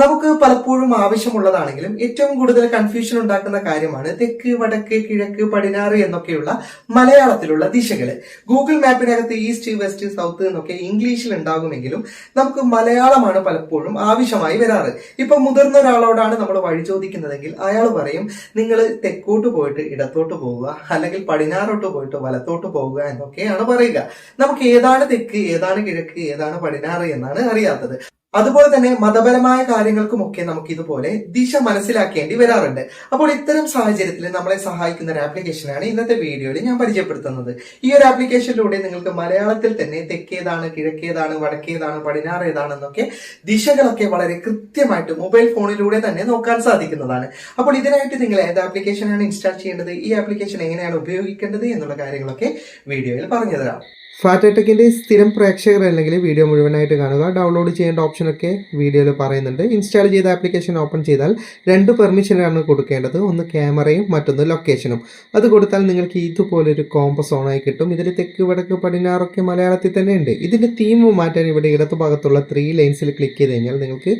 നമുക്ക് പലപ്പോഴും ആവശ്യമുള്ളതാണെങ്കിലും ഏറ്റവും കൂടുതൽ കൺഫ്യൂഷൻ ഉണ്ടാക്കുന്ന കാര്യമാണ് തെക്ക് വടക്ക് കിഴക്ക് പടിഞ്ഞാറ് എന്നൊക്കെയുള്ള മലയാളത്തിലുള്ള ദിശകൾ ഗൂഗിൾ മാപ്പിനകത്ത് ഈസ്റ്റ് വെസ്റ്റ് സൗത്ത് എന്നൊക്കെ ഇംഗ്ലീഷിൽ ഉണ്ടാകുമെങ്കിലും നമുക്ക് മലയാളമാണ് പലപ്പോഴും ആവശ്യമായി വരാറ്. ഇപ്പൊ മുതിർന്ന ഒരാളോടാണ് നമ്മൾ വഴി ചോദിക്കുന്നതെങ്കിൽ അയാൾ പറയും നിങ്ങൾ തെക്കോട്ട് പോയിട്ട് ഇടത്തോട്ട് പോവുക അല്ലെങ്കിൽ പടിഞ്ഞാറോട്ട് പോയിട്ട് വലത്തോട്ട് പോവുക എന്നൊക്കെയാണ് പറയുക. നമുക്ക് ഏതാണ് തെക്ക് ഏതാണ് കിഴക്ക് ഏതാണ് പടിഞ്ഞാറ് എന്നാണ് അറിയാത്തത്. അതുപോലെ തന്നെ മതപരമായ കാര്യങ്ങൾക്കുമൊക്കെ നമുക്ക് ഇതുപോലെ ദിശ മനസ്സിലാക്കേണ്ടി വരാറുണ്ട്. അപ്പോൾ ഇത്തരം സാഹചര്യത്തിൽ നമ്മളെ സഹായിക്കുന്ന ഒരു ആപ്ലിക്കേഷനാണ് ഇന്നത്തെ വീഡിയോയിൽ ഞാൻ പരിചയപ്പെടുത്തുന്നത്. ഈ ഒരു ആപ്ലിക്കേഷനിലൂടെ നിങ്ങൾക്ക് മലയാളത്തിൽ തന്നെ തെക്കേതാണ് കിഴക്കേതാണ് വടക്കേതാണ് പടിഞ്ഞാറ് ഏതാണെന്നൊക്കെ ദിശകളൊക്കെ വളരെ കൃത്യമായിട്ട് മൊബൈൽ ഫോണിലൂടെ തന്നെ നോക്കാൻ സാധിക്കുന്നതാണ്. അപ്പോൾ ഇതിനായിട്ട് നിങ്ങൾ ഏത് ആപ്ലിക്കേഷനാണ് ഇൻസ്റ്റാൾ ചെയ്യേണ്ടത് ഈ ആപ്ലിക്കേഷൻ എങ്ങനെയാണ് ഉപയോഗിക്കേണ്ടത് എന്നുള്ള കാര്യങ്ങളൊക്കെ വീഡിയോയിൽ പറഞ്ഞു തരാം. ഫാറ്റടെക്കിന്റെ സ്ഥിരം പ്രേക്ഷകർ അല്ലെങ്കിൽ വീഡിയോ മുഴുവനായിട്ട് കാണുക ഡൗൺലോഡ് ചെയ്യേണ്ട ഓപ്ഷനൊക്കെ വീഡിയോയിൽ പറയുന്നുണ്ട്. ഇൻസ്റ്റാൾ ചെയ്ത ആപ്ലിക്കേഷൻ ഓപ്പൺ ചെയ്താൽ രണ്ട് പെർമിഷനാണ് കൊടുക്കേണ്ടത്. ഒന്ന് ക്യാമറയും മറ്റൊന്ന് ലൊക്കേഷനും അത് കൊടുത്താൽ നിങ്ങൾക്ക് ഇതുപോലൊരു കോമ്പസ് ഓണായി കിട്ടും. ഇതിൽ തെക്ക് വടക്ക് പടിഞ്ഞാറൊക്കെ മലയാളത്തിൽ തന്നെ ഉണ്ട്. ഇതിന്റെ തീം മാറ്റാൻ ഇവിടെ ഇടതു ഭാഗത്തുള്ള ത്രീ ലൈൻസിൽ ക്ലിക്ക് ചെയ്ത് കഴിഞ്ഞാൽ നിങ്ങൾക്ക്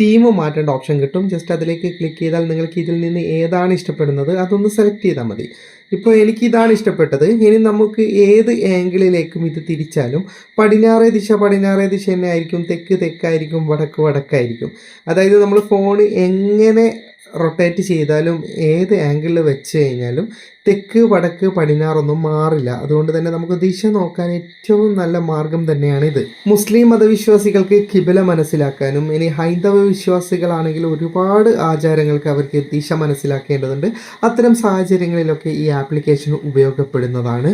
തീം മാറ്റേണ്ട ഓപ്ഷൻ കിട്ടും. ജസ്റ്റ് അതിലേക്ക് ക്ലിക്ക് ചെയ്താൽ നിങ്ങൾക്ക് ഇതിൽ നിന്ന് ഏതാണ് ഇഷ്ടപ്പെടുന്നത് അതൊന്ന് സെലക്ട് ചെയ്താൽ മതി. ഇപ്പോൾ എനിക്ക് ഇതാണ് ഇഷ്ടപ്പെട്ടത്. ഇനി നമുക്ക് ഏത് ആംഗിളിലേക്കും ഇത് തിരിച്ചാലും പടിഞ്ഞാറേ ദിശ പടിഞ്ഞാറേ ദിശ തന്നെ ആയിരിക്കും തെക്ക് തെക്കായിരിക്കും വടക്ക് വടക്കായിരിക്കും. അതായത് നമ്മൾ ഫോൺ എങ്ങനെ റൊട്ടേറ്റ് ചെയ്താലും ഏത് ആംഗിളിൽ വെച്ച് കഴിഞ്ഞാലും തെക്ക് വടക്ക് പടിഞ്ഞാറൊന്നും മാറില്ല. അതുകൊണ്ട് തന്നെ നമുക്ക് ദിശ നോക്കാൻ ഏറ്റവും നല്ല മാർഗം തന്നെയാണ് ഇത് മുസ്ലിം മതവിശ്വാസികൾക്ക് കിബില മനസ്സിലാക്കാനും ഇനി ഹൈന്ദവ വിശ്വാസികളാണെങ്കിൽ ഒരുപാട് ആചാരങ്ങൾക്ക് അവർക്ക് ദിശ മനസ്സിലാക്കേണ്ടതുണ്ട്. അത്തരം സാഹചര്യങ്ങളിലൊക്കെ ഈ ആപ്ലിക്കേഷൻ ഉപയോഗപ്പെടുന്നതാണ്.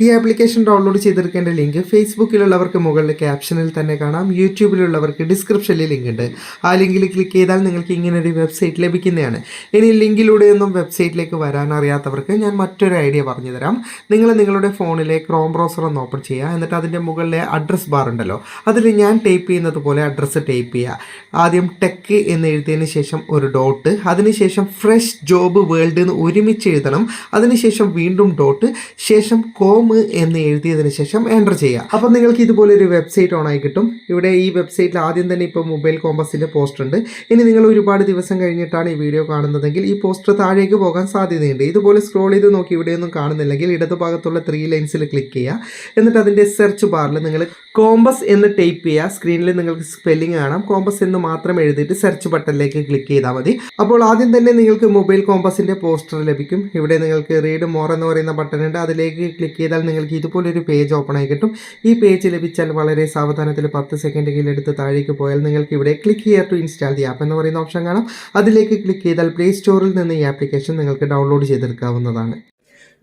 ഈ ആപ്ലിക്കേഷൻ ഡൗൺലോഡ് ചെയ്തെടുക്കേണ്ട ലിങ്ക് ഫേസ്ബുക്കിലുള്ളവർക്ക് മുകളിൽ ക്യാപ്ഷനിൽ തന്നെ കാണാം. യൂട്യൂബിലുള്ളവർക്ക് ഡിസ്ക്രിപ്ഷനിൽ ലിങ്ക് ഉണ്ട്. ആ ലിങ്കിൽ ക്ലിക്ക് ചെയ്താൽ നിങ്ങൾക്ക് ഇങ്ങനെ ഒരു വെബ്സൈറ്റ് ലഭിക്കുന്നതാണ്. ഇനി ലിങ്കിലൂടെയൊന്നും വെബ്സൈറ്റിലേക്ക് വരാൻ അറിയാത്തവർക്ക് ഞാൻ മറ്റൊരു ഐഡിയ പറഞ്ഞു തരാം നിങ്ങൾ നിങ്ങളുടെ ഫോണിലെ ക്രോം ബ്രൗസർ ഒന്ന് ഓപ്പൺ ചെയ്യുക. എന്നിട്ട് അതിന്റെ മുകളിലെ അഡ്രസ് ബാർ ഉണ്ടല്ലോ. അതിൽ ഞാൻ ടൈപ്പ് ചെയ്യുന്നത് പോലെ അഡ്രസ്സ് ടൈപ്പ് ചെയ്യുക. ആദ്യം ടെക്ക് എന്ന് എഴുതിയതിന് ശേഷം ഒരു ഡോട്ട് അതിനുശേഷം ഫ്രഷ് ജോബ് വേൾഡ് എന്ന് ഒരുമിച്ച് എഴുതണം. അതിനുശേഷം വീണ്ടും ഡോട്ട് ശേഷം കോം എന്ന് എഴുതിയതിന് ശേഷം എന്റർ ചെയ്യുക. അപ്പോൾ നിങ്ങൾക്ക് ഇതുപോലെ ഒരു വെബ്സൈറ്റ് ഓൺ ആയി കിട്ടും. ഇവിടെ ഈ വെബ്സൈറ്റിൽ ആദ്യം തന്നെ ഇപ്പോൾ മൊബൈൽ കോമ്പസിന്റെ പോസ്റ്റ് ഉണ്ട്. ഇനി നിങ്ങൾ ഒരുപാട് ദിവസം കഴിഞ്ഞിട്ടാണ് ഈ വീഡിയോ കാണുന്നതെങ്കിൽ ഈ പോസ്റ്റർ താഴേക്ക് പോകാൻ സാധ്യതയുണ്ട്. ഇതുപോലെ സ്ക്രോൾ ചെയ്ത് നോക്കി ഇവിടെയൊന്നും കാണുന്നില്ലെങ്കിൽ ഇടതുഭാഗത്തുള്ള ത്രീ ലൈൻസിൽ ക്ലിക്ക് ചെയ്യുക. എന്നിട്ട് അതിന്റെ സെർച്ച് ബാറിൽ നിങ്ങൾ കോമ്പസ് എന്ന് ടൈപ്പ് ചെയ്യുക സ്ക്രീനിൽ നിങ്ങൾക്ക് സ്പെല്ലിംഗ് കാണാം. കോമ്പസ് എന്ന് മാത്രം എഴുതിയിട്ട് സെർച്ച് ബട്ടണിലേക്ക് ക്ലിക്ക് ചെയ്താൽ മതി. അപ്പോൾ ആദ്യം തന്നെ നിങ്ങൾക്ക് മൊബൈൽ കോമ്പസിന്റെ പോസ്റ്റർ ലഭിക്കും. ഇവിടെ നിങ്ങൾക്ക് റീഡ് മോർ എന്ന് പറയുന്ന ബട്ടൺ ഉണ്ട്. അതിലേക്ക് ക്ലിക്ക് ചെയ്താൽ നിങ്ങൾക്ക് ഇതുപോലൊരു പേജ് ഓപ്പൺ ആയി കിട്ടും. ഈ പേജ് ലഭിച്ചാൽ വളരെ സാവധാനത്തിൽ പത്ത് സെക്കൻഡെങ്കിലും എടുത്ത് താഴേക്ക് പോയാൽ നിങ്ങൾക്ക് ഇവിടെ click here to install the app എന്ന് പറയുന്ന ഓപ്ഷൻ കാണാം. അതിലേക്ക് ക്ലിക്ക് ചെയ്താൽ പ്ലേ സ്റ്റോറിൽ നിന്ന് ഈ ആപ്ലിക്കേഷൻ നിങ്ങൾക്ക് ഡൗൺലോഡ് ചെയ്തെടുക്കാവുന്നതാണ്.